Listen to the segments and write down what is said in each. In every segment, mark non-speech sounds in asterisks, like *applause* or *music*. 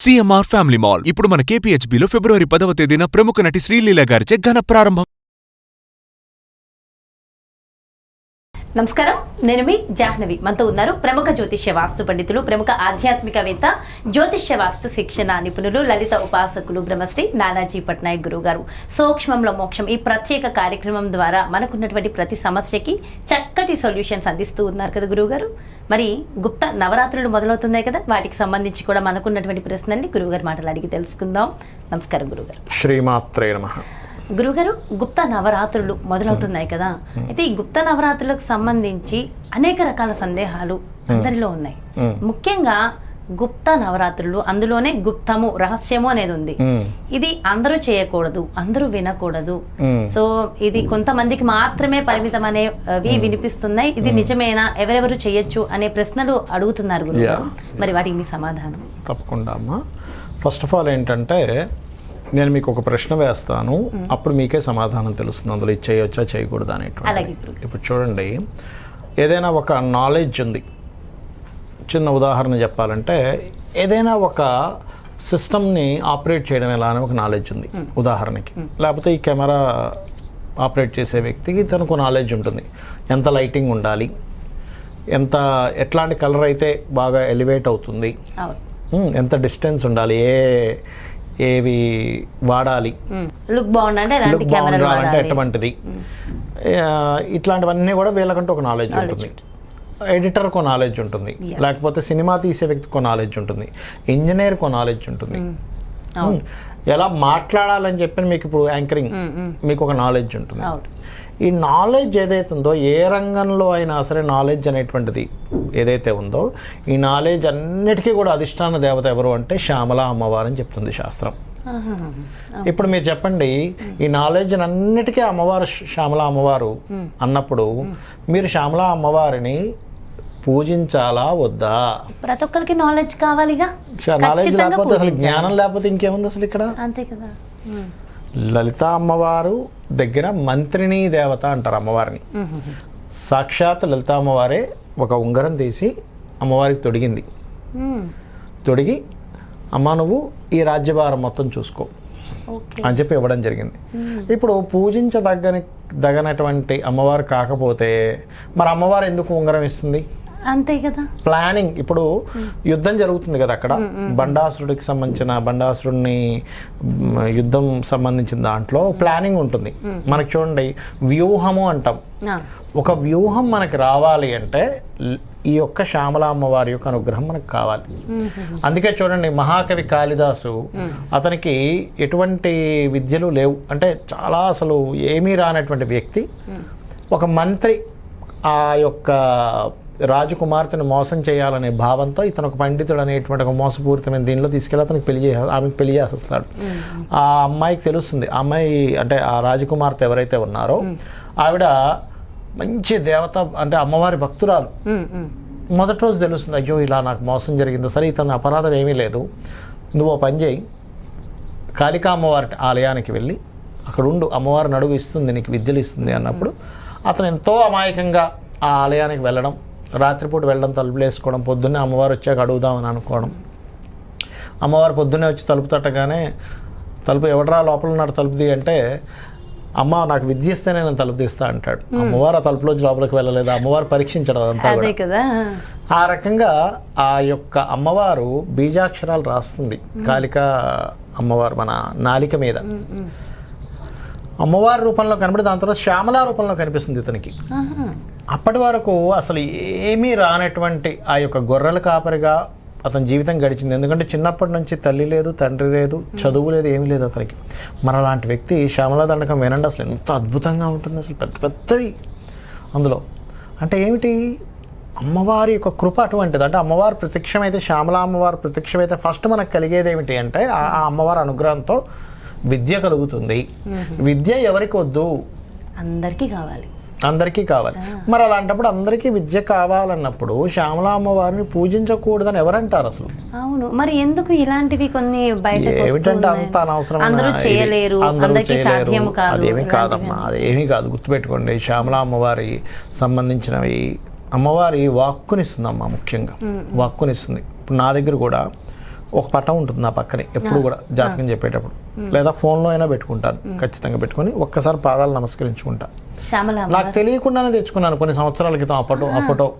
CMR family mall ఇప్పుడు మన కేపీహెచ్బీలో ఫిబ్రవరి పదవ తేదీన ప్రముఖ నటి శ్రీలీల గారిచే ఘన ప్రారంభం. నమస్కారం. నేను మీ జాహ్నవి. మనతో ఉన్నారు ప్రముఖ జ్యోతిష్య వాస్తు పండితులు ప్రముఖ ఆధ్యాత్మికవేత్త జ్యోతిష్య వాస్తు శిక్షణ నిపుణులు లలిత ఉపాసకులు బ్రహ్మశ్రీ నానాజీ పట్నాయక్ గురువు గారు సూక్ష్మంలో మోక్షం ఈ ప్రత్యేక కార్యక్రమం ద్వారా మనకున్నటువంటి ప్రతి సమస్యకి చక్కటి సొల్యూషన్స్ అందిస్తూ ఉన్నారు కదా గురువు గారు మరి గుప్త నవరాత్రులు మొదలవుతున్నాయి కదా? వాటికి సంబంధించి కూడా మనకున్నటువంటి ప్రశ్నల్ని గురువుగారి మాటలు అడిగి తెలుసుకుందాం. నమస్కారం గురువుగారు. శ్రీమాత్రే నమ. గురుగారు గుప్త నవరాత్రులు మొదలవుతున్నాయి కదా? అయితే ఈ గుప్త నవరాత్రులకు సంబంధించి అనేక రకాల సందేహాలు అందరిలో ఉన్నాయి. ముఖ్యంగా గుప్త నవరాత్రులు అందులోనే గుప్తము రహస్యము అనేది ఉంది. ఇది అందరూ చేయకూడదు అందరూ వినకూడదు. సో ఇది కొంతమందికి మాత్రమే పరిమితం అనేవి వినిపిస్తున్నాయి. ఇది నిజమేనా ఎవరెవరు చేయొచ్చు అనే ప్రశ్నలు అడుగుతున్నారు మరి వాటికి మీ సమాధానం. తప్పకుండా అమ్మా. ఫస్ట్ ఆఫ్ ఆల్ ఏంటంటే నేను మీకు ఒక ప్రశ్న వేస్తాను. అప్పుడు మీకే సమాధానం తెలుస్తుంది అందులో ఇది చేయొచ్చా చేయకూడదా అనేటువంటి. ఇప్పుడు చూడండి ఏదైనా ఒక నాలెడ్జ్ ఉంది. చిన్న ఉదాహరణ చెప్పాలంటే ఏదైనా ఒక సిస్టమ్ని ఆపరేట్ చేయడం ఎలా అని ఒక నాలెడ్జ్ ఉంది ఉదాహరణకి. లేకపోతే ఈ కెమెరా ఆపరేట్ చేసే వ్యక్తికి తనకు నాలెడ్జ్ ఉంటుంది. ఎంత లైటింగ్ ఉండాలి ఎంత ఎట్లాంటి కలర్ అయితే బాగా ఎలివేట్ అవుతుంది ఎంత డిస్టెన్స్ ఉండాలి ఏ ఏవి వాడాలి. లుక్ బాగుండాలంటే ఎటువంటిది? ఇట్లాంటివన్నీ కూడా వీళ్ళకంటూ ఒక నాలెడ్జ్ ఉంటుంది. ఎడిటర్కి నాలెడ్జ్ ఉంటుంది. లేకపోతే సినిమా తీసే వ్యక్తికి నాలెడ్జ్ ఉంటుంది. ఇంజనీర్కి నాలెడ్జ్ ఉంటుంది. ఎలా మాట్లాడాలని చెప్పి మీకు ఇప్పుడు యాంకరింగ్ మీకు ఒక నాలెడ్జ్ ఉంటుంది. ఈ నాలెడ్జ్ ఏదైతే ఉందో ఏ రంగంలో అయినా సరే నాలెడ్జ్ అనేటువంటిది ఏదైతే ఉందో ఈ నాలెడ్జ్ అన్నిటికీ కూడా అధిష్టాన దేవత ఎవరు అంటే శ్యామల అమ్మవారు అని చెప్తుంది శాస్త్రం. ఇప్పుడు మీరు చెప్పండి ఈ నాలెడ్జ్ అన్నిటికీ అమ్మవారు శ్యామల అమ్మవారు అన్నప్పుడు మీరు శ్యామల అమ్మవారిని పూజించాలా వద్దా? ప్రతి ఒక్కరికి నాలెడ్జ్ కావాలిగా. నాలెడ్జ్ లేకపోతే అసలు. జ్ఞానం లేకపోతే ఇంకేముంది అసలు ఇక్కడ? అంతే కదా. లలిత అమ్మవారు దగ్గర మంత్రిని దేవత అంటారు అమ్మవారిని. సాక్షాత్ లలిత అమ్మవారే ఒక ఉంగరం తీసి అమ్మవారికి తొడిగింది. తొడిగి అమ్మ నువ్వు ఈ రాజ్యభారం మొత్తం చూసుకో ఓకే. అని చెప్పి ఇవ్వడం జరిగింది. ఇప్పుడు పూజించదగ్గని దగనటువంటి అమ్మవారు కాకపోతే మరి అమ్మవారు ఎందుకు ఉంగరం ఇస్తుంది? అంతే కదా. ప్లానింగ్. ఇప్పుడు యుద్ధం జరుగుతుంది కదా అక్కడ. బండాసురుడికి సంబంధించిన బండాసురుడిని యుద్ధం సంబంధించిన దాంట్లో ప్లానింగ్ ఉంటుంది. మనకి చూడండి వ్యూహము అంటాం. ఒక వ్యూహం మనకి రావాలి అంటే ఈ యొక్క శ్యామల అమ్మవారి యొక్క అనుగ్రహం మనకు కావాలి. అందుకే చూడండి మహాకవి కాళిదాసు అతనికి ఎటువంటి విద్యలు లేవు. అంటే చాలా అసలు ఏమీ రానటువంటి వ్యక్తి ఒక మంత్రి ఆ యొక్క రాజకుమార్తెను మోసం చేయాలనే భావంతో ఇతను ఒక పండితుడు అనేటువంటి ఒక మోసపూరితమైన దీనిలో తీసుకెళ్ళి అతనికి పెళ్ళి చే ఆమెకు పెళ్ళి చేసేస్తాడు. ఆ అమ్మాయికి తెలుస్తుంది. అమ్మాయి అంటే ఆ రాజకుమార్తె ఎవరైతే ఉన్నారో ఆవిడ మంచి దేవత అంటే అమ్మవారి భక్తురాలు. మొదటి రోజు తెలుస్తుంది అయ్యో ఇలా నాకు మోసం జరిగింది. సరే ఇతను అపరాధం ఏమీ లేదు. నువ్వు ఓ పని చేయి. కాళికా అమ్మవారి ఆలయానికి వెళ్ళి అక్కడ ఉండు అమ్మవారు నడువు ఇస్తుంది నీకు విద్యలు ఇస్తుంది అన్నప్పుడు అతను ఎంతో అమాయకంగా ఆ ఆలయానికి వెళ్ళడం రాత్రిపూట వెళ్ళడం తలుపులు వేసుకోవడం పొద్దున్నే అమ్మవారు వచ్చాక అడుగుదామని అనుకోవడం. అమ్మవారు పొద్దున్నే వచ్చి తలుపు తట్టగానే తలుపు ఎవడరా లోపల ఉన్నాడు తలుపు తీ అంటే అమ్మ నాకు విద్య ఇస్తే నేను తలుపు తీస్తా అంటాడు. అమ్మవారు ఆ తలుపులోంచి లోపలికి వెళ్ళలేదు? అమ్మవారు పరీక్షించడం అదంతా కదా. ఆ రకంగా ఆ యొక్క అమ్మవారు బీజాక్షరాలు రాస్తుంది. కాళిక అమ్మవారు మన నాలిక మీద. అమ్మవారి రూపంలో కనబడి దాని తర్వాత శ్యామల రూపంలో కనిపిస్తుంది ఇతనికి. అప్పటి వరకు అసలు ఏమీ రానటువంటి ఆ యొక్క గొర్రెల కాపరిగా అతని జీవితం గడిచింది. ఎందుకంటే చిన్నప్పటి నుంచి తల్లి లేదు తండ్రి లేదు చదువు లేదు ఏమీ లేదు అతనికి. మరి అలాంటి వ్యక్తి శ్యామల దండకం వినండి అసలు. ఎంత అద్భుతంగా ఉంటుంది అసలు. పెద్ద పెద్దవి అందులో. అంటే ఏమిటి? అమ్మవారి యొక్క కృప అటువంటిది. అంటే అమ్మవారి ప్రత్యక్షమైతే శ్యామల అమ్మవారి ప్రత్యక్షమైతే ఫస్ట్ మనకు కలిగేది ఏమిటి అంటే ఆ అమ్మవారి అనుగ్రహంతో విద్య కలుగుతుంది. విద్య ఎవరికి వద్దు? అందరికీ కావాలి. అందరికీ కావాలి. మరి అలాంటప్పుడు అందరికీ విద్య కావాలన్నప్పుడు శ్యామల అమ్మవారిని పూజించకూడదని ఎవరంటారు అసలు? అవును. మరి ఎందుకు ఇలాంటివి కొన్ని బయటకు ఏమిటంటే? అంత అనవసరం అందరూ చేయలేరు. అందరికీ సాధ్యము కాదు అదేమీ కాదమ్మా. అదేమీ కాదు. గుర్తుపెట్టుకోండి శ్యామల అమ్మవారి సంబంధించినవి అమ్మవారి వాక్కునిస్తుంది అమ్మ ముఖ్యంగా. వాక్కునిస్తుంది ఇప్పుడు నా దగ్గర కూడా ఒక పటం ఉంటుంది నా పక్కనే. ఎప్పుడు కూడా జాతకం చెప్పేటప్పుడు. లేదా ఫోన్లో అయినా పెట్టుకుంటాను. ఖచ్చితంగా పెట్టుకొని ఒక్కసారి పాదాలు నమస్కరించుకుంటా. శ్యామల నాకు తెలియకుండానే తెచ్చుకున్నాను కొన్ని సంవత్సరాల క్రితం ఆ ఫోటో ఆ ఫోటో.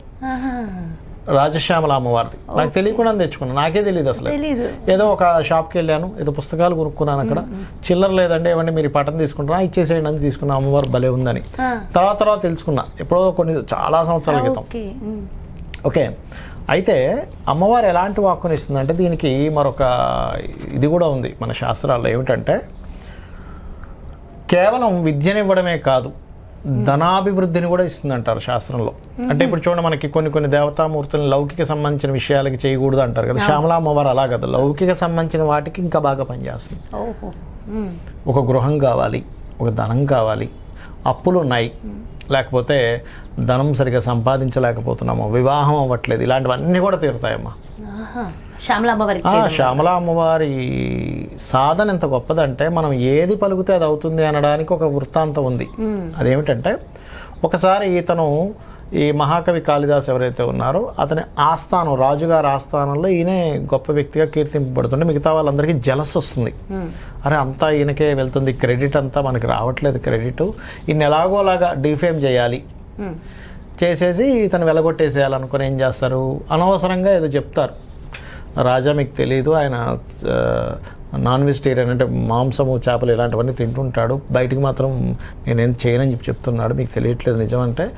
రాజశ్యామల అమ్మవారిది. నాకు తెలియకుండానే తెచ్చుకున్నాను. నాకే తెలియదు అసలు. ఏదో ఒక షాప్కి వెళ్ళాను ఏదో పుస్తకాలు కొనుక్కున్నాను అక్కడ. చిల్లర లేదంటే ఏమంటే మీరు ఈ పటం తీసుకుంటారా ఇచ్చేసేయండి అని తీసుకున్నా అమ్మవారు భలే ఉందని. తర్వాత తర్వాత తెలుసుకున్నా. ఎప్పుడో కొన్ని చాలా సంవత్సరాల క్రితం. ఓకే. అయితే అమ్మవారు ఎలాంటి వాక్కుని ఇస్తుందంటే దీనికి మరొక ఇది కూడా ఉంది మన శాస్త్రాల్లో ఏమిటంటే కేవలం విద్యనివ్వడమే కాదు ధనాభివృద్ధిని కూడా ఇస్తుంది అంటారు శాస్త్రంలో. అంటే ఇప్పుడు చూడండి మనకి కొన్ని కొన్ని దేవతామూర్తులను లౌకిక సంబంధించిన విషయాలకి చేయకూడదు అంటారు కదా. శ్యామల అమ్మవారు అలా కదా. లౌకిక సంబంధించిన వాటికి ఇంకా బాగా పనిచేస్తుంది. ఒక గృహం కావాలి ఒక ధనం కావాలి అప్పులు ఉన్నాయి లేకపోతే ధనం సరిగా సంపాదించలేకపోతున్నాము వివాహం అవ్వట్లేదు ఇలాంటివన్నీ కూడా తీరుతాయమ్మా. శ్యామల అమ్మవారి సాధన ఎంత గొప్పదంటే మనం ఏది పలుకుతే అది అవుతుంది అనడానికి ఒక వృత్తాంతం ఉంది. అదేమిటంటే ఒకసారి ఇతను ఈ మహాకవి కాళిదాస్ ఎవరైతే ఉన్నారో అతని ఆస్థానం రాజుగారి ఆస్థానంలో ఈయనే గొప్ప వ్యక్తిగా కీర్తింపబడుతుంటే మిగతా వాళ్ళందరికీ జలస్ వస్తుంది. ఉమ్. అరే అంతా ఈయనకే వెళ్తుంది క్రెడిట్ అంతా మనకి రావట్లేదు క్రెడిట్. ఈయన ఎలాగోలాగా డిఫేమ్ చేయాలి. ఉమ్. చేసేసి ఇతను వెలగొట్టేసేయాలనుకుని ఏం చేస్తారు? అనవసరంగా ఏదో చెప్తారు. రాజా మీకు తెలియదు ఆయన నాన్ వెజిటేరియన్ అంటే మాంసము చేపలు ఇలాంటివన్నీ తింటుంటాడు. బయటికి మాత్రం నేనేం చేయనని చెప్పి చెప్తున్నాడు. మీకు తెలియట్లేదు నిజం అంటే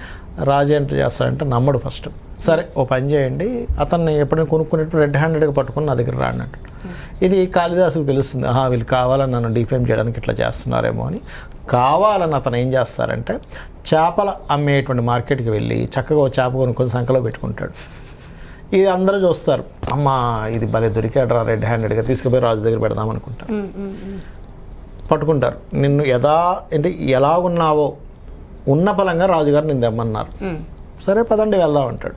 రాజు ఎంత చేస్తాడంటే నమ్మడు ఫస్ట్. సరే ఓ పని చేయండి. అతన్ని ఎప్పుడైనా కొనుక్కునేటప్పుడు రెడ్ హ్యాండెడ్గా పట్టుకుని నా దగ్గర రాడినట్టు ఇది కాళిదాసుకు తెలుస్తుంది. ఆహా వీళ్ళు కావాలని నన్ను డిఫేమ్ చేయడానికి ఇట్లా చేస్తున్నారేమో అని. కావాలని అతను ఏం చేస్తారంటే చేపల అమ్మేటువంటి మార్కెట్కి వెళ్ళి చక్కగా ఓ చేప కొనుక్కొని సంఖలో పెట్టుకుంటాడు. ఇది అందరూ చూస్తారు. అమ్మ ఇది భలే దొరికాడు రా రెడ్ హ్యాండెడ్గా తీసుకుపోయి రాజు దగ్గర పెడదాం అనుకుంటారు. పట్టుకుంటారు. నిన్ను యథా అంటే ఎలాగున్నావో ఉన్న ఫలంగా రాజుగారు ఉమ్. సరే పదండి వెళ్దాం అంటాడు.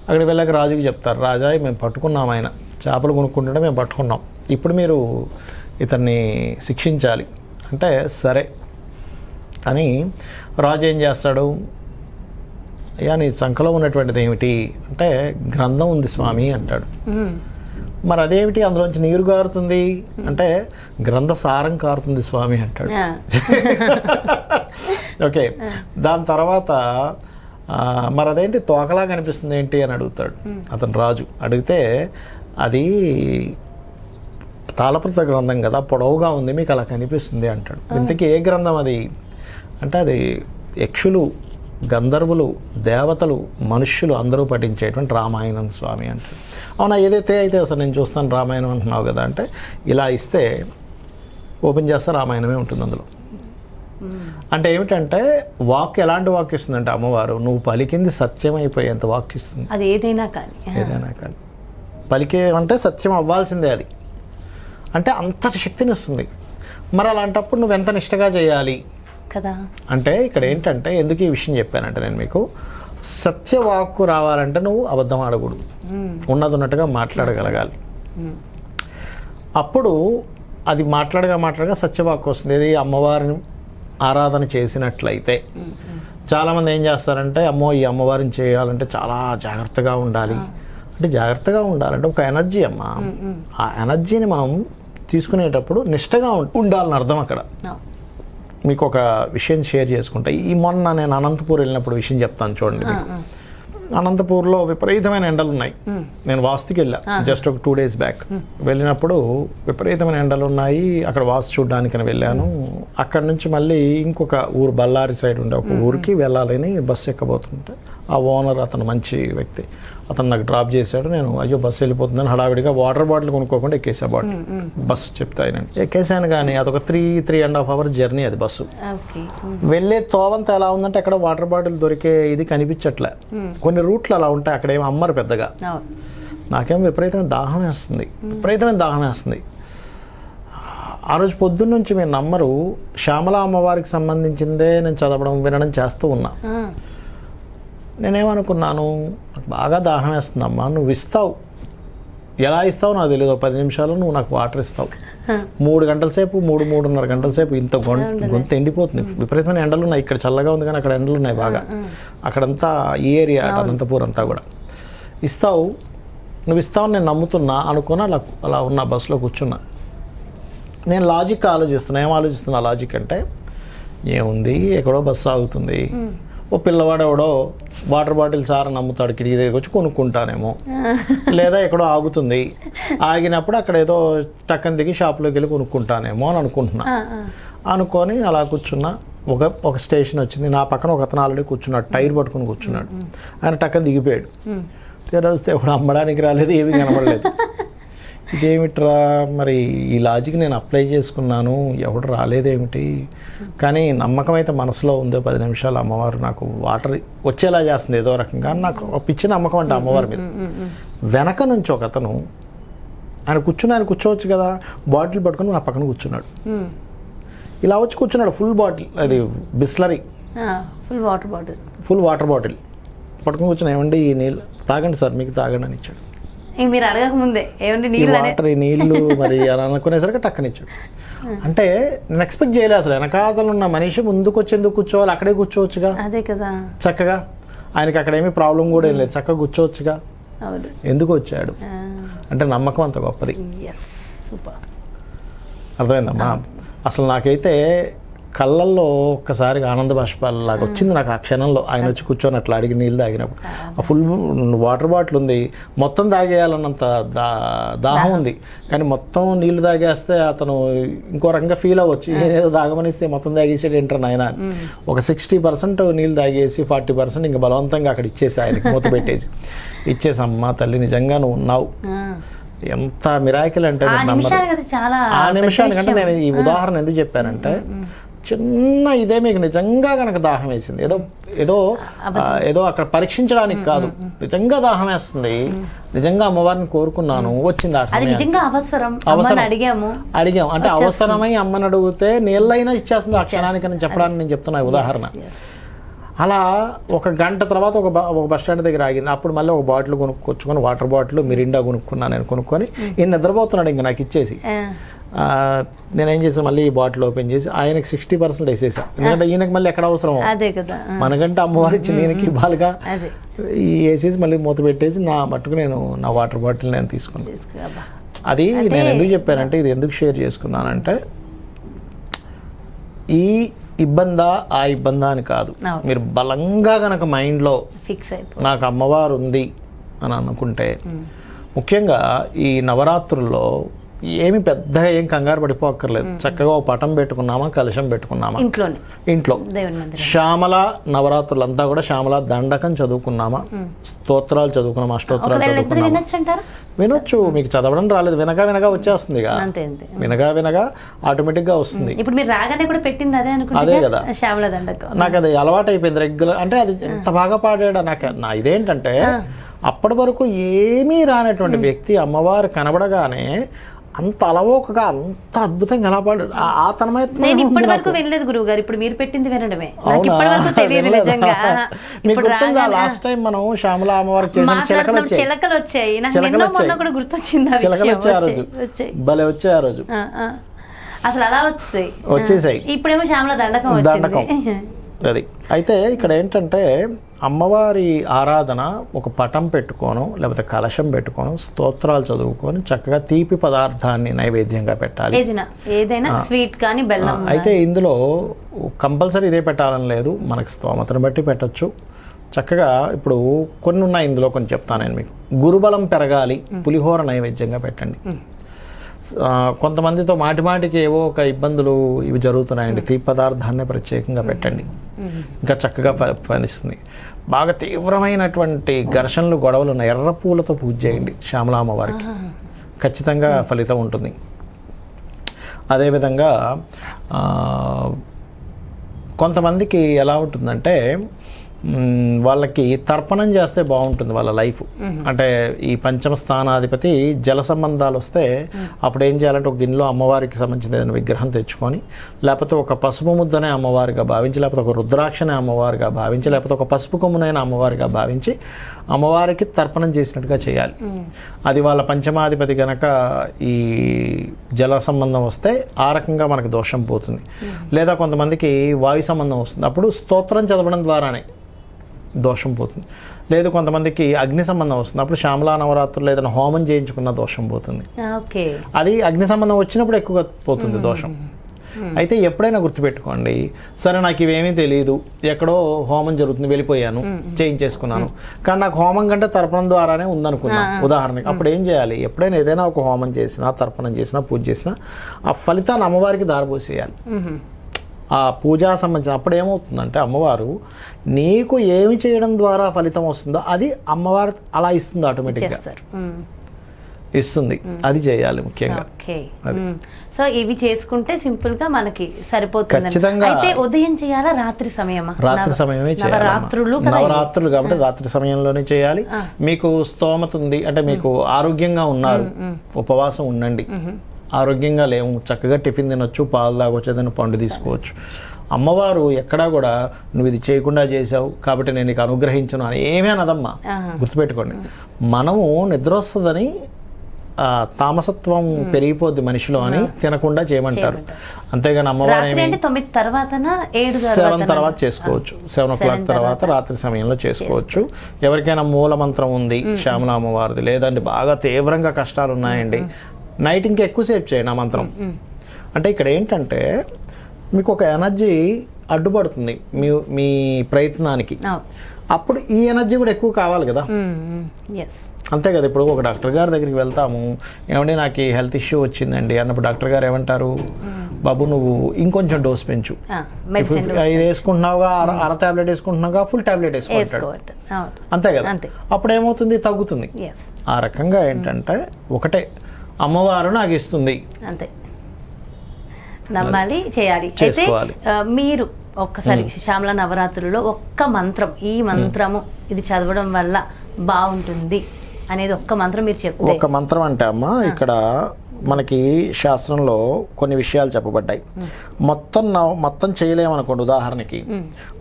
అక్కడికి వెళ్ళాక రాజుకి చెప్తారు రాజా మేము పట్టుకున్నాం ఆయన. చేపలు కొనుక్కుంటుంటే మేము పట్టుకున్నాం. ఇప్పుడు మీరు ఇతన్ని శిక్షించాలి. అంటే సరే. అని రాజు ఏం చేస్తాడు? అయ్యా నీ సంఖలో ఉన్నటువంటిది ఏమిటి? అంటే గ్రంథం ఉంది స్వామి అంటాడు. మరి అదేమిటి? అందులోంచి నీరు కారుతుంది? అంటే గ్రంథ సారం కారుతుంది స్వామి అంటాడు. *laughs* ఓకే. దాని తర్వాత మరి అదేంటి తోకలా కనిపిస్తుంది ఏంటి అని అడుగుతాడు. అతను రాజు. అడిగితే అది తాళపత్ర గ్రంథం కదా పొడవుగా ఉంది మీకు అలా కనిపిస్తుంది అంటాడు. ఇంతకీ ఏ గ్రంథం అది? అంటే అది యక్షులు గంధర్వులు దేవతలు మనుష్యులు అందరూ పఠించేటువంటి రామాయణం స్వామి అంటాడు. అవునా ఏదైతే అయితే అసలు నేను చూస్తాను రామాయణం అంటున్నావు కదా అంటే ఇలా ఇస్తే ఓపెన్ చేస్తే రామాయణమే ఉంటుంది అందులో. అంటే ఏమిటంటే వాక్ ఎలాంటి వాక్ ఇస్తుందంటే అమ్మవారు నువ్వు పలికింది సత్యం అయిపోయేంత వాక్ ఇస్తుంది. అది ఏదైనా కానీ. ఏదైనా కానీ. పలికే అంటే సత్యం అవ్వాల్సిందే అది. అంటే అంతటి శక్తిని ఇస్తుంది. మరి అలాంటప్పుడు నువ్వు ఎంత నిష్టగా చేయాలి? కదా. అంటే ఇక్కడ ఏంటంటే ఎందుకు ఈ విషయం చెప్పానంటే నేను మీకు సత్యవాక్కు రావాలంటే నువ్వు అబద్ధం ఆడకూడదు. ఉన్నది ఉన్నట్టుగా మాట్లాడగలగాలి. అప్పుడు అది మాట్లాడగా మాట్లాడగా సత్యవాక్కు వస్తుంది. ఇది అమ్మవారిని ఆరాధన చేసినట్లయితే. చాలామంది ఏం చేస్తారంటే అమ్మో ఈ అమ్మవారిని చేయాలంటే చాలా జాగ్రత్తగా ఉండాలి. అంటే జాగ్రత్తగా ఉండాలంటే ఒక ఎనర్జీ అమ్మ. ఆ ఎనర్జీని మనం తీసుకునేటప్పుడు నిష్టగా ఉండాలని అర్థం అక్కడ. మీకు ఒక విషయం షేర్ చేసుకుంటా. ఈ మొన్న నేను అనంతపూర్ వెళ్ళినప్పుడు విషయం చెప్తాను చూడండి మీకు. అనంతపూర్లో విపరీతమైన ఎండలు ఉన్నాయి నేను వాస్తుకి వెళ్ళా. జస్ట్ ఒక టూ డేస్ బ్యాక్. వెళ్ళినప్పుడు విపరీతమైన ఎండలు ఉన్నాయి అక్కడ వాస్తు చూడడానికని వెళ్ళాను. అక్కడ నుంచి మళ్ళీ ఇంకొక ఊరు బళ్ళారి సైడ్ ఉండే ఒక ఊరికి వెళ్ళాలని బస్సు ఎక్కబోతుంటే. ఆ ఓనర్ అతను మంచి వ్యక్తి. అతను నాకు డ్రాప్ చేశాడు. నేను అయ్యో బస్సు వెళ్ళిపోతుందని హడావిడిగా వాటర్ బాటిల్ కొనుక్కోకుండా ఎక్కేసా బాటిల్. బస్సు చెప్తా ఆయన ఎక్కేసాను కానీ అదొక three three and half hour journey అది బస్సు. వెళ్ళే తోవంత ఎలా ఉందంటే అక్కడ వాటర్ బాటిల్ దొరికే ఇది కనిపించట్లే. కొన్ని రూట్లు అలా ఉంటాయి అక్కడ ఏమి అమ్మరు పెద్దగా. నాకేం విపరీతమైన దాహం వేస్తుంది. విపరీతమైన దాహం వేస్తుంది. ఆ రోజు పొద్దున్న నుంచి మీరు నమ్మరు శ్యామల అమ్మవారికి సంబంధించిందే నేను చదవడం వినడం చేస్తూ ఉన్నా. నేనేమనుకున్నాను నాకు బాగా దాహం వేస్తుందమ్మా నువ్వు ఇస్తావు. ఎలా ఇస్తావు నాకు తెలియదు పది నిమిషాలు నువ్వు నాకు వాటర్ ఇస్తావు. మూడు గంటల సేపు మూడు మూడున్నర గంటల సేపు ఇంత గొంత గొంతు ఎండిపోతుంది. విపరీతమైన ఎండలు ఉన్నాయి ఇక్కడ చల్లగా ఉంది కానీ అక్కడ ఎండలు ఉన్నాయి బాగా అక్కడంతా ఈ ఏరియా అనంతపూర్ అంతా కూడా. ఇస్తావు నువ్వు ఇస్తావని నేను నమ్ముతున్నా అనుకుని అలా అలా ఉన్న బస్సులో కూర్చున్నా. నేను లాజిక్ ఆలోచిస్తున్నా. ఏం ఆలోచిస్తున్నా? లాజిక్ అంటే ఏముంది? ఎక్కడో బస్సు ఆగుతుంది. ఓ పిల్లవాడు ఎవడో వాటర్ బాటిల్ సార్ నమ్ముతాడు కిటికీ దగ్గరికి వచ్చి కొనుక్కుంటానేమో. లేదా ఎక్కడో ఆగుతుంది. ఆగినప్పుడు అక్కడ ఏదో టక్కన దిగి షాప్లోకి వెళ్ళి కొనుక్కుంటానేమో అని అనుకుంటున్నా. అనుకొని అలా కూర్చున్నా. ఒక ఒక స్టేషన్ వచ్చింది. నా పక్కన ఒక అతను ఆల్రెడీ కూర్చున్నాడు. టైర్ పట్టుకుని కూర్చున్నాడు. ఆయన టక్కన దిగిపోయాడు. తీరా వస్తే ఎవడు అమ్మడానికి రాలేదు ఏమీ కనబడలేదు. *laughs* ఇదేమిట్రా? మరి ఈ లాజిక్ నేను అప్లై చేసుకున్నాను. ఎవడు రాలేదేమిటి? కానీ నమ్మకం అయితే మనసులో ఉందో పది నిమిషాలు అమ్మవారు నాకు వాటర్ వచ్చేలా చేస్తుంది ఏదో రకంగా. నాకు పిచ్చి నమ్మకం అంటే అమ్మవారి మీద. వెనక నుంచి ఒక అతను ఆయన కూర్చుని ఆయన కూర్చోవచ్చు కదా బాటిల్ పట్టుకొని నా పక్కన కూర్చున్నాడు. ఇలా వచ్చి కూర్చున్నాడు ఫుల్ బాటిల్ అది Bisleri. Full water bottle full water bottle పట్టుకొని కూర్చుని ఏమండి ఈ నీళ్ళు? తాగండి సార్ మీకు తాగండి అని ఇచ్చాడు. మీరు అడగక ముందే ఏమండి నీళ్ళు వాటర్ ఈ నీళ్ళు మరి అని అనుకునేసరికి టక్కని ఇచ్చాడు అంటే నేను ఎక్స్పెక్ట్ చేయలేదు అసలు. వెనకాతలు ఉన్న మనిషి ముందుకు వచ్చి ఎందుకు కూర్చోవాలి అక్కడే కూర్చోవచ్చుగా. అదే కదా. చక్కగా. ఆయనకి అక్కడ ఏమీ ప్రాబ్లం కూడా ఏం లేదు. చక్కగా కూర్చోవచ్చుగా. ఎందుకు వచ్చాడు? అంటే నమ్మకం అంత గొప్పది. అర్థమైందమ్మా? అసలు నాకైతే కళ్ళల్లో ఒక్కసారి ఆనంద బాష్పాలు లాగా వచ్చింది నాకు ఆ క్షణంలో. ఆయన వచ్చి కూర్చొని అట్లా అడిగి నీళ్ళు తాగినప్పుడు. ఆ ఫుల్ వాటర్ బాటిల్ ఉంది. మొత్తం తాగేయాలన్నంత దా దాహం ఉంది. కానీ మొత్తం నీళ్ళు తాగేస్తే అతను ఇంకో రకంగా ఫీల్ అవ్వచ్చు. నేనేదో తాగమనిస్తే మొత్తం తాగేసాడు ఏంటారు నాయన. ఒక సిక్స్టీ పర్సెంట్ నీళ్ళు తాగేసి ఫార్టీ పర్సెంట్ ఇంకా బలవంతంగా అక్కడ ఇచ్చేసి ఆయనకి మూత పెట్టేసి. ఇచ్చేసి అమ్మ తల్లి నిజంగా నువ్వు ఉన్నావు. ఎంత మిరాకిల్ అంటే ఆ నిమిషానికంటే. నేను ఈ ఉదాహరణ ఎందుకు చెప్పానంటే చిన్న ఇదే మీకు నిజంగా కనుక దాహం వేసింది. ఏదో ఏదో ఏదో అక్కడ పరీక్షించడానికి కాదు. నిజంగా దాహం వేస్తుంది. నిజంగా అమ్మవారిని కోరుకున్నాను. వచ్చింది అది సమయానికి. నిజంగా అవసరం అవసరం. అమ్మని అడిగాము. అడిగాం అంటే అవసరమై అమ్మని అడిగితే నీళ్ళైనా ఇచ్చేస్తుంది. ఆ క్షణానికి అని చెప్పడానికి నేను చెప్తున్నా ఉదాహరణ. అలా ఒక గంట తర్వాత ఒక ఒక బస్ స్టాండ్ దగ్గర ఆగింది. అప్పుడు మళ్ళీ ఒక బాటిల్ కొనుక్కొచ్చుకొని వాటర్ బాటిల్ మిరిండా కొనుక్కున్నాను నేను కొనుక్కొని. ఈయన నిద్రపోతున్నాడు ఇంకా నాకు ఇచ్చేసి. నేనేం చేసాను మళ్ళీ ఈ బాటిల్ ఓపెన్ చేసి ఆయనకి సిక్స్టీ పర్సెంట్ వేసేసా. ఎందుకంటే ఈయనకి మళ్ళీ ఎక్కడ అవసరం అదే కదా మనకంటే అమ్మవారి ఇచ్చింది ఈయనకి ఈ వేసేసి మళ్ళీ మూత పెట్టేసి నా మట్టుకు నేను నా వాటర్ బాటిల్ నేను తీసుకున్నాను. తీసుకో అబ్బా. అది నేను ఎందుకు చెప్పానంటే ఇది ఎందుకు షేర్ చేసుకున్నానంటే ఈ ఇబ్బందా ఆ ఇబ్బందా అని కాదు. మీరు బలంగా కనుక మైండ్లో ఫిక్స్ అయిపో. నాకు అమ్మవారు ఉంది అని అనుకుంటే ముఖ్యంగా ఈ నవరాత్రుల్లో ఏమి పెద్దగా ఏం కంగారు పడిపోక్కర్లేదు. చక్కగా ఒక పటం పెట్టుకున్నామా కలశం పెట్టుకున్నామా? ఇంట్లో. మందిరం. శ్యామల నవరాత్రులంతా కూడా శ్యామల దండకం చదువుకున్నామా? స్తోత్రాలు చదువుకున్నామా? చదువుకున్నామా? వినొచ్చు అంటారా వినొచ్చు. మీకు చదవడం రాలేదు. వినగా వినగా వచ్చేస్తుంది వినగా వినగా ఆటోమేటిక్గా వస్తుంది. ఇప్పుడు మీరు రాగానే కూడా పెట్టింది అదే అదే కదా. శ్యామల దండకం. నాకు అది అలవాటు అయిపోయింది రెగ్యులర్ అంటే అది ఎంత బాగా పాడాడు నాకు నా ఇదేంటంటే అప్పటి వరకు ఏమీ రానటువంటి వ్యక్తి అమ్మవారు కనబడగానే అంత అలవోకగా అంత అద్భుతంగా ఎలా పాడాడు ఆ- తన్మయత్వం నేను ఇప్పటి. వరకు వెళ్ళలేదు గురువు గారు ఇప్పుడు మీరు పెట్టింది వినడమే. నాకు? ఇప్పటి వరకు *laughs* తెలియదు? నిజంగా. *laughs* మీకు ఇప్పుడు గుర్తుందా? లాస్ట్ టైం మనం శ్యామల అమ్మవారికి చేసిన చిలకలు వచ్చాయి. చిలకలు వచ్చాయి. నాకు నిన్న మొన్న. కూడా గుర్తొచ్చింది ఆ విషయం. వచ్చాయి భలే వచ్చాయి ఆ రోజు. అసలు అలా వచ్చాయి. వచ్చేసాయి. ఇప్పుడేమో శ్యామల దండకం. వచ్చింది. అది. అయితే ఇక్కడ ఏంటంటే అమ్మవారి ఆరాధన ఒక పటం పెట్టుకోను లేకపోతే కలశం పెట్టుకోను స్తోత్రాలు చదువుకొని చక్కగా తీపి పదార్థాన్ని నైవేద్యంగా పెట్టాలి. ఏదైనా స్వీట్ కానీ బెల్లం అయితే ఇందులో కంపల్సరీ ఇదే పెట్టాలని లేదు. మనకి స్తోమతను బట్టి పెట్టచ్చు. చక్కగా ఇప్పుడు కొన్ని ఉన్నాయి ఇందులో కొన్ని చెప్తాను నేను మీకు. గురుబలం పెరగాలి పులిహోర నైవేద్యంగా పెట్టండి. కొంతమందితో మాటి మాటికి ఏవో ఒక ఇబ్బందులు ఇవి జరుగుతున్నాయండి. తీపి పదార్థాన్ని ప్రత్యేకంగా పెట్టండి. ఇంకా చక్కగా ఫలిస్తుంది. బాగా తీవ్రమైనటువంటి ఘర్షణలు గొడవలు ఉన్న ఎర్ర పూలతో పూజ చేయండి శ్యామలామ్మ వారికి. ఖచ్చితంగా ఫలితం ఉంటుంది. అదేవిధంగా కొంతమందికి ఎలా ఉంటుందంటే వాళ్ళకి తర్పణం చేస్తే బాగుంటుంది వాళ్ళ లైఫ్. అంటే ఈ పంచమ స్థానాధిపతి జల సంబంధాలు వస్తే అప్పుడు ఏం చేయాలంటే ఒక గిన్నెలో అమ్మవారికి సంబంధించిన ఏదైనా విగ్రహం తెచ్చుకొని లేకపోతే ఒక పసుపు ముద్దనే అమ్మవారిగా భావించి లేకపోతే ఒక రుద్రాక్షనే అమ్మవారిగా భావించి లేకపోతే ఒక పసుపు కొమ్మునైన అమ్మవారిగా భావించి అమ్మవారికి తర్పణం చేసినట్టుగా చేయాలి. అది వాళ్ళ పంచమాధిపతి గనక ఈ జల సంబంధం వస్తే ఆ రకంగా మనకు దోషం పోతుంది. లేదా కొంతమందికి వాయు సంబంధం వస్తుంది. అప్పుడు స్తోత్రం చదవడం ద్వారానే. దోషం పోతుంది. లేదు కొంతమందికి అగ్ని సంబంధం వస్తుంది. అప్పుడు శ్యామలా నవరాత్రులు ఏదైనా హోమం చేయించుకున్న దోషం పోతుంది. అది అగ్ని సంబంధం వచ్చినప్పుడు ఎక్కువగా పోతుంది దోషం. అయితే ఎప్పుడైనా గుర్తుపెట్టుకోండి సరే నాకు ఇవేమీ తెలియదు ఎక్కడో హోమం జరుగుతుంది వెళ్ళిపోయాను చేయించేసుకున్నాను. కానీ నాకు హోమం కంటే తర్పణం ద్వారానే ఉందనుకున్నా ఉదాహరణకి. అప్పుడు ఏం చేయాలి? ఎప్పుడైనా ఏదైనా ఒక హోమం చేసినా తర్పణం చేసినా పూజ చేసినా ఆ ఫలితాన్ని అమ్మవారికి దారిపోసేయాలి ఆ పూజా సంబంధించిన అప్పుడు ఏమవుతుందంటే అమ్మవారు నీకు ఏమి చేయడం ద్వారా ఫలితం వస్తుందో అది అమ్మవారు అలా ఇస్తుంది ఆటోమేటిక్గా. ఇస్తుంది. అది చేయాలి ముఖ్యంగా. సో ఇవి చేసుకుంటే సింపుల్గా మనకి సరిపోతుంది. అయితే ఉదయం చేయాలా రాత్రి సమయమా? రాత్రి సమయమే చేయాలి ఇవి. నవరాత్రులు కాబట్టి రాత్రి సమయంలోనే చేయాలి. మీకు స్తోమత ఉంది అంటే మీకు ఆరోగ్యంగా ఉన్నారు. ఉపవాసం ఉండండి. ఆరోగ్యంగా లేవు చక్కగా టిఫిన్ తినొచ్చు పాలు తాగొచ్చు ఏదైనా పండు తీసుకోవచ్చు. అమ్మవారు ఎక్కడా కూడా నువ్వు ఇది చేయకుండా చేసావు కాబట్టి నేను నీకు అనుగ్రహించను అని ఏమీ అనదమ్మా. గుర్తుపెట్టుకోండి. మనము నిద్ర వస్తుందని తామసత్వం పెరిగిపోద్ది మనిషిలో అని తినకుండా చేయమంటారు. అంతేగాని అమ్మవారు తొమ్మిది సెవెన్? తర్వాత చేసుకోవచ్చు. సెవెన్ ఓ క్లాక్ తర్వాత రాత్రి సమయంలో చేసుకోవచ్చు. ఎవరికైనా మూల మంత్రం ఉంది శ్యామల అమ్మవారిది లేదంటే బాగా తీవ్రంగా కష్టాలు ఉన్నాయండి నైట్ ఇంకా ఎక్కువసేపు చేయండి ఆ మంత్రం. అంటే ఇక్కడ ఏంటంటే మీకు ఒక ఎనర్జీ అడ్డుపడుతుంది మీ మీ ప్రయత్నానికి. అప్పుడు ఈ ఎనర్జీ కూడా ఎక్కువ కావాలి కదా. అంతే కదా ఇప్పుడు ఒక డాక్టర్ గారి దగ్గరికి వెళ్తాము ఏమంటే నాకు ఈ హెల్త్ ఇష్యూ వచ్చిందండి అన్నప్పుడు డాక్టర్ గారు ఏమంటారు బాబు నువ్వు ఇంకొంచెం డోస్ పెంచు. ఇది వేసుకుంటున్నావుగా అర టాబ్లెట్ వేసుకుంటున్నావుగా ఫుల్ టాబ్లెట్ వేసుకుంటాడు. అంతే కదా. అప్పుడు ఏమవుతుంది తగ్గుతుంది. ఆ రకంగా ఏంటంటే ఒకటే. అమ్మవారు నాకు ఇస్తుంది. అంతే. నమ్మాలి చేయాలి. అయితే మీరు ఒక్కసారి శ్యామల నవరాత్రులలో ఒక్క మంత్రం ఈ మంత్రము ఇది చదవడం వల్ల బాగుంటుంది అనేది ఒక్క మంత్రం మీరు చెప్తే. ఒక మంత్రం అంటే అమ్మ ఇక్కడ మనకి శాస్త్రంలో కొన్ని విషయాలు చెప్పబడ్డాయి. మొత్తం మొత్తం చేయలేమనుకోండి ఉదాహరణకి.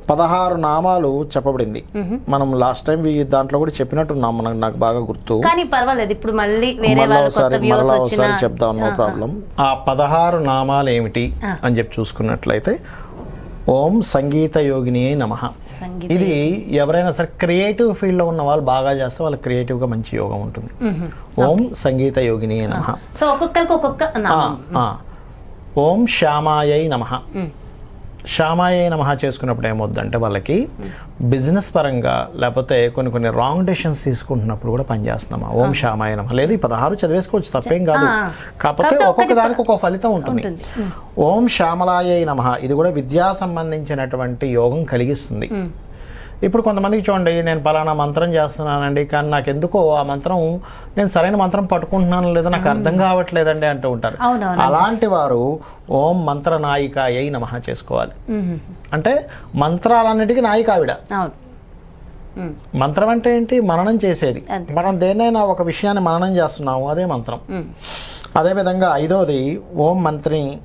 పదహారు నామాలు చెప్పబడింది. మనం లాస్ట్ టైం దాంట్లో కూడా చెప్పినట్టున్నాం మనకు నాకు బాగా గుర్తు. కానీ పర్వాలేదు ఇప్పుడు మళ్ళీ ఒకసారి మళ్ళా చెప్దాం నో ప్రాబ్లం ఆ. పదహారు నామాలు ఏమిటి. అని చెప్పి చూసుకున్నట్లయితే ఓం సంగీత యోగిని నమ. సంగీత. ఇది ఎవరైనా సరే క్రియేటివ్ ఫీల్డ్లో ఉన్న వాళ్ళు బాగా చేస్తే వాళ్ళకి క్రియేటివ్గా మంచి యోగం ఉంటుంది. ఓం సంగీత యోగిని నమ. సో ఒక్కొక్కరికి ఒక్కొక్క నామం. ఓం శ్యామాయై నమ. శ్యామాయై నమ చేసుకున్నప్పుడు ఏమవుద్దంటే వాళ్ళకి బిజినెస్ పరంగా లేకపోతే కొన్ని కొన్ని రాంగ్ డెసిషన్స్ తీసుకుంటున్నప్పుడు కూడా పనిచేస్తున్నామా ఓం శ్యామాయ నమ. లేదు ఈ పదహారు చదివేసుకోవచ్చు తప్పేం కాదు. కాకపోతే ఒక్కొక్క దానికి ఒక్కొక్క ఫలితం ఉంటుంది. ఓం శ్యామలాయై నమ. ఇది కూడా విద్యా సంబంధించినటువంటి యోగం కలిగిస్తుంది. ఇప్పుడు కొంతమందికి చూడండి నేను పలానా మంత్రం చేస్తున్నానండి కానీ నాకు ఎందుకో ఆ మంత్రం నేను సరైన మంత్రం పట్టుకుంటున్నాను లేదా నాకు అర్థం కావట్లేదండి అంటూ ఉంటారు. అలాంటి వారు ఓం మంత్ర నాయికాయై నమ చేసుకోవాలి. అంటే మంత్రాలన్నిటికీ నాయిక ఆవిడ. మంత్రం అంటే ఏంటి మననం చేసేది. మనం దేన్నైనా ఒక విషయాన్ని మననం చేస్తున్నాము అదే మంత్రం. అదేవిధంగా ఐదవది ఓం మంత్రిని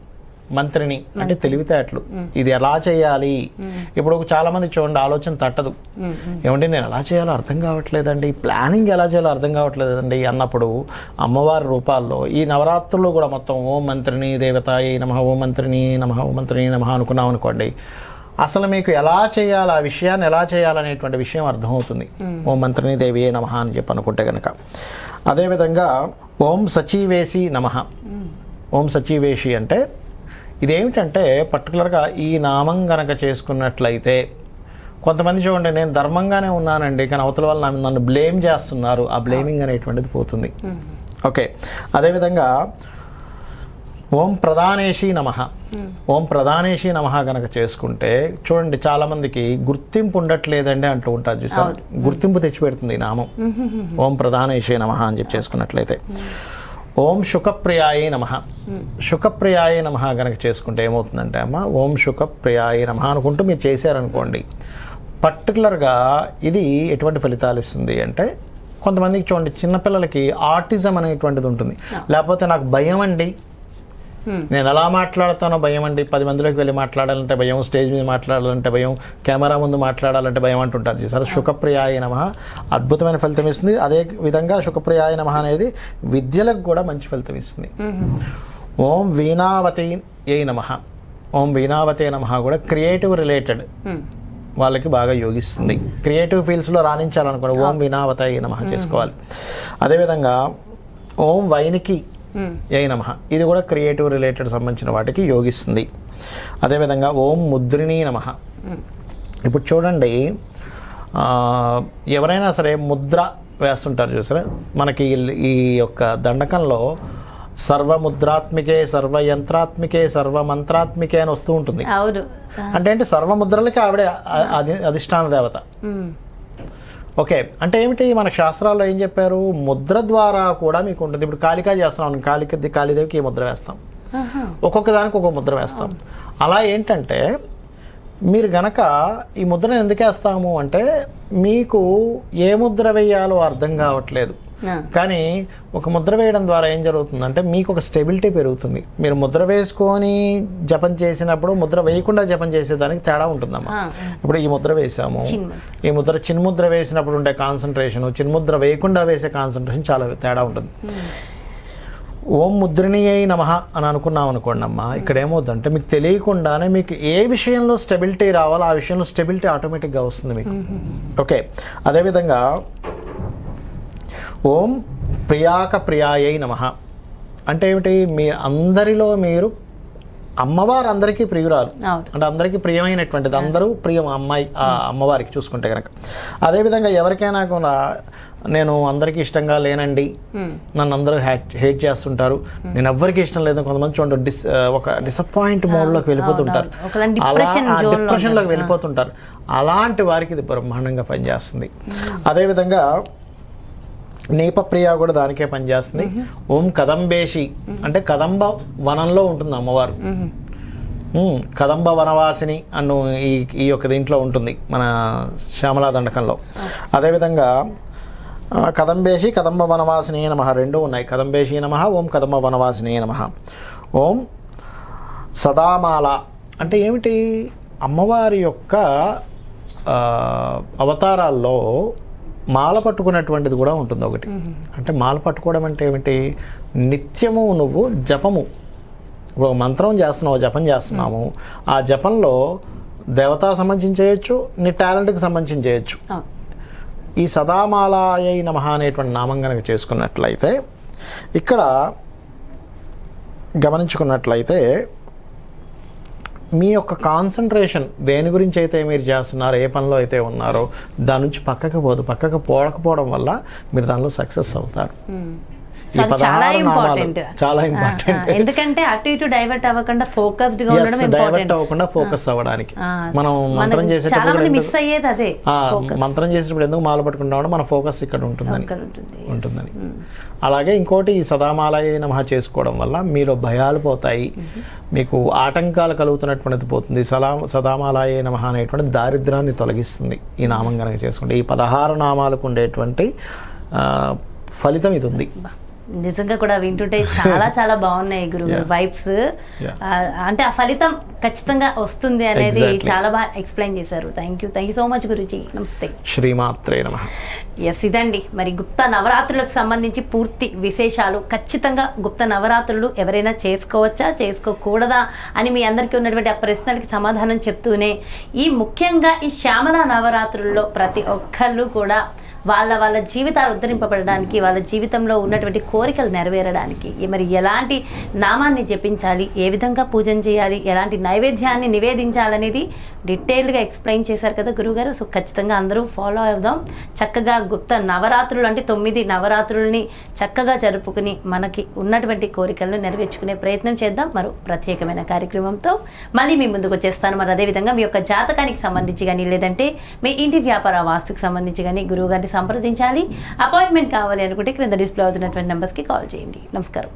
మంత్రిని అంటే తెలివితేటలు. ఇది ఎలా చేయాలి? ఇప్పుడు చాలా మంది చూడండి ఆలోచన తట్టదు. ఏమంటే నేను ఎలా చేయాలో అర్థం కావట్లేదండి. ప్లానింగ్ ఎలా చేయాలో అర్థం కావట్లేదండి అన్నప్పుడు అమ్మవారి రూపాల్లో ఈ నవరాత్రులు కూడా మొత్తం ఓం మంత్రిని దేవతాయి నమ ఓం మంత్రిని నమ ఓం మంత్రిని నమ అనుకున్నాం అనుకోండి. అసలు మీకు ఎలా చేయాలి ఆ విషయాన్ని ఎలా చేయాలనేటువంటి విషయం అర్థమవుతుంది. ఓం మంత్రిని దేవియే నమ అని చెప్పి అనుకుంటే కనుక అదేవిధంగా ఓం సచీవేసి నమ. ఓం సచీవేషి అంటే ఇదేమిటంటే పర్టికులర్గా ఈ నామం గనక చేసుకున్నట్లయితే కొంతమంది చూడండి నేను ధర్మంగానే ఉన్నానండి కానీ అవతల వాళ్ళు నన్ను- బ్లేమ్ చేస్తున్నారు. ఆ బ్లేమింగ్ అనేటువంటిది పోతుంది. ఓకే అదేవిధంగా ఓం ప్రధానేషి నమ. ఓం ప్రధానేషి నమ గనక చేసుకుంటే చూడండి చాలామందికి గుర్తింపు ఉండట్లేదండి అంటూ ఉంటారు చూసారు? గుర్తింపు తెచ్చిపెడుతుంది ఈ నామం. ఓం ప్రధానేషి నమ అని చెప్పి చేసుకున్నట్లయితే. ఓం శుకప్రియాయ నమ. శుకప్రియాయ నమ గనక చేసుకుంటే ఏమవుతుందంటే అమ్మ ఓం శుకప్రియాయ నమ అనుకుంటూ మీరు చేశారనుకోండి. పర్టికులర్గా ఇది ఎటువంటి ఫలితాలు ఇస్తుంది అంటే కొంతమందికి చూడండి చిన్నపిల్లలకి ఆర్టిజం అనేటువంటిది ఉంటుంది. లేకపోతే నాకు భయం అండి. నేను ఎలా మాట్లాడుతానో భయం అండి. పది మందిలోకి వెళ్ళి మాట్లాడాలంటే భయం స్టేజ్ మీద మాట్లాడాలంటే భయం కెమెరా ముందు మాట్లాడాలంటే భయం అంటుంటారు చూసారా? శుకప్రియాయ నమ. అద్భుతమైన ఫలితం ఇస్తుంది. అదే విధంగా శుకప్రియాయ నమ అనేది విద్యలకు కూడా మంచి ఫలితం ఇస్తుంది. ఓం వీణావతి ఏ నమ. ఓం వీణావతే నమ కూడా క్రియేటివ్ రిలేటెడ్ మ్మ్. వాళ్ళకి బాగా యోగిస్తుంది. క్రియేటివ్ ఫీల్డ్స్లో రాణించాలనుకోండి ఓం వినావతాయి నమ చేసుకోవాలి. అదేవిధంగా ఓం వైనికి ఏ నమ. ఇది కూడా క్రియేటివ్ రిలేటెడ్ సంబంధించిన వాటికి యోగిస్తుంది. అదేవిధంగా ఓం ముద్రిణీ నమ. ఇప్పుడు చూడండి ఎవరైనా సరే ముద్ర వేస్తుంటారు చూసారా? మనకి ఈ- యొక్క దండకంలో సర్వముద్రాత్మికే సర్వయంత్రాత్మికే సర్వమంత్రాత్మికే అని వస్తూ ఉంటుంది. అంటే ఏంటి? సర్వముద్రలకి ఆవిడే అధిష్టాన దేవత. ఓకే అంటే ఏమిటి? మన శాస్త్రాల్లో ఏం చెప్పారు? ముద్ర ద్వారా కూడా మీకు ఉంటుంది. ఇప్పుడు కాళికా చేస్తున్నాం కాళిక కాళీదేవికి ఈ ముద్ర వేస్తాం. ఒక్కొక్క దానికి ఒక్కొక్క ముద్ర వేస్తాం. అలా ఏంటంటే మీరు గనక ఈ ముద్రను ఎందుకు వేస్తాము? అంటే మీకు ఏ ముద్ర వేయాలో అర్థం కావట్లేదు. కానీ ఒక ముద్ర వేయడం ద్వారా ఏం జరుగుతుందంటే మీకు ఒక స్టెబిలిటీ పెరుగుతుంది. మీరు ముద్ర వేసుకొని జపం చేసినప్పుడు ముద్ర వేయకుండా జపం చేసేదానికి తేడా ఉంటుందమ్మా. ఇప్పుడు ఈ ముద్ర వేసాము. ఈ ముద్ర చిన్ముద్ర వేసినప్పుడు ఉండే కాన్సన్ట్రేషన్ చిన్ముద్ర వేయకుండా వేసే కాన్సన్ట్రేషన్ చాలా తేడా ఉంటుంది. ఓం ముద్రిణి అయి నమ అని అనుకున్నాం అనుకోండి అమ్మా ఇక్కడ ఏమవుతుందంటే మీకు తెలియకుండానే మీకు ఏ విషయంలో స్టెబిలిటీ రావాలో ఆ విషయంలో స్టెబిలిటీ ఆటోమేటిక్గా వస్తుంది మీకు. ఓకే. అదేవిధంగా ఓం ప్రియాక ప్రియాయై నమ. అంటే ఏమిటి? మీ అందరిలో మీరు అమ్మవారు అందరికీ ప్రియురాలు అంటే అందరికీ ప్రియమైనటువంటిది. అందరూ ప్రియం అమ్మాయి ఆ అమ్మవారికి చూసుకుంటే కనుక అదేవిధంగా ఎవరికైనా కూడా నేను అందరికీ ఇష్టంగా లేనండి. నన్ను అందరూ హ్యాట్ హేట్ చేస్తుంటారు. నేను ఎవ్వరికి ఇష్టం లేదు. కొంతమంది చూడండి డిస్ ఒక డిసప్పాయింట్ మోడ్లోకి వెళ్ళిపోతుంటారు. డిప్రెషన్లోకి. వెళ్ళిపోతుంటారు. అలాంటి వారికి ఇది బ్రహ్మాండంగా పనిచేస్తుంది. అదేవిధంగా నీపప్రియ కూడా దానికే పనిచేస్తుంది. ఓం కదంబేషి. అంటే కదంబ వనంలో ఉంటుంది అమ్మవారు. కదంబ వనవాసిని అన్ను ఈ ఈ యొక్క దీంట్లో ఉంటుంది మన శ్యామలా దండకంలో. అదేవిధంగా కదంబేషి కదంబ వనవాసిని నమ. రెండు ఉన్నాయి. కదంబేషి నమ ఓం కదంబ వనవాసిని నమ. ఓం సదామాల. అంటే ఏమిటి? అమ్మవారి యొక్క అవతారాల్లో మాల పట్టుకున్నటువంటిది కూడా ఉంటుంది ఒకటి. అంటే మాల పట్టుకోవడం అంటే ఏమిటి? నిత్యము నువ్వు జపము. ఇప్పుడు మంత్రం చేస్తున్నావు జపం చేస్తున్నాము. ఆ జపంలో దేవతా సంబంధించి చేయొచ్చు నీ టాలెంట్కి సంబంధించి చేయొచ్చు ఈ సదామాలాయ నమ అనేటువంటి నామం కనుక చేసుకున్నట్లయితే ఇక్కడ గమనించుకున్నట్లయితే మీ యొక్క కాన్సన్ట్రేషన్ దేని గురించి అయితే మీరు చేస్తున్నారో ఏ పనిలో అయితే ఉన్నారో దాని నుంచి పక్కకు పోదు. పక్కకు పోకపోవడం వల్ల మీరు దానిలో సక్సెస్ అవుతారు. Hmm. చాలా ఇంపార్టెంట్ చాలా ఇంపార్టెంట్ ఎందుకంటే అటు ఇటు డైవర్ట్ అవ్వకుండా ఫోకస్డ్గా ఉండడం డైవర్ట్ అవ్వకుండా ఫోకస్ అవ్వడానికి. మనం మంత్రం చాలా చేసేటప్పుడు మిస్ అయ్యేది అదే. మంత్రం చేసేటప్పుడు ఎందుకు మాల పట్టుకుంటామంటే మన ఫోకస్ ఇక్కడ ఉంటుందని. ఉంటుందని. అలాగే ఇంకోటి ఈ సదామాలయ నమః చేసుకోవడం వల్ల మీలో భయాలు పోతాయి. మీకు ఆటంకాలు కలుగుతున్నటువంటిది పోతుంది. సలా సదామాలయ నమః అనేటువంటి దారిద్రాన్ని తొలగిస్తుంది ఈ నామం కనుక చేసుకుంటే ఈ పదహారు నామాలకు ఉండేటువంటి ఫలితం ఇది ఉంది. నిజంగా కూడా వింటుంటే చాలా *laughs* చాలా బాగున్నాయి గురువు Yeah. వైబ్స్. అంటే ఆ ఫలితం ఖచ్చితంగా వస్తుంది అనేది. చాలా బాగా ఎక్స్ప్లెయిన్ చేశారు. Thank you thank you so much Guruji. నమస్తే శ్రీమాత్రే నమ. ఎస్ ఇదండి. మరి గుప్త నవరాత్రులకు సంబంధించి పూర్తి విశేషాలు. ఖచ్చితంగా గుప్త నవరాత్రులు ఎవరైనా చేసుకోవచ్చా? చేసుకోకూడదా? అని మీ అందరికీ ఉన్నటువంటి ఆ ప్రశ్నలకి సమాధానం చెప్తూనే ఈ ముఖ్యంగా ఈ శ్యామల నవరాత్రుల్లో ప్రతి ఒక్కళ్ళు కూడా వాళ్ళ వాళ్ళ జీవితాలు ఉద్ధరింపబడడానికి వాళ్ళ జీవితంలో ఉన్నటువంటి కోరికలు నెరవేరడానికి. మరి ఎలాంటి నామాన్ని జపించాలి ఏ విధంగా పూజన చేయాలి ఎలాంటి నైవేద్యాన్ని నివేదించాలనేది డీటెయిల్డ్గా ఎక్స్ప్లెయిన్ చేశారు కదా గురువుగారు సో ఖచ్చితంగా అందరూ ఫాలో అవుదాం. చక్కగా గుప్త నవరాత్రులు అంటే తొమ్మిది నవరాత్రుల్ని చక్కగా జరుపుకుని మనకి ఉన్నటువంటి కోరికలను నెరవేర్చుకునే ప్రయత్నం చేద్దాం. మరో ప్రత్యేకమైన కార్యక్రమంతో మళ్ళీ మీ ముందుకు వచ్చేస్తాను. మరి అదేవిధంగా మీ యొక్క జాతకానికి సంబంధించి కానీ లేదంటే మీ ఇంటి వ్యాపార వాస్తుకు సంబంధించి కానీ గురువుగారిని సంప్రదించాలి. అపాయింట్మెంట్ కావాలి అనుకుంటే క్రింద డిస్ప్లే అవుతున్నటువంటి నెంబర్స్కి కాల్ చేయండి. నమస్కారం.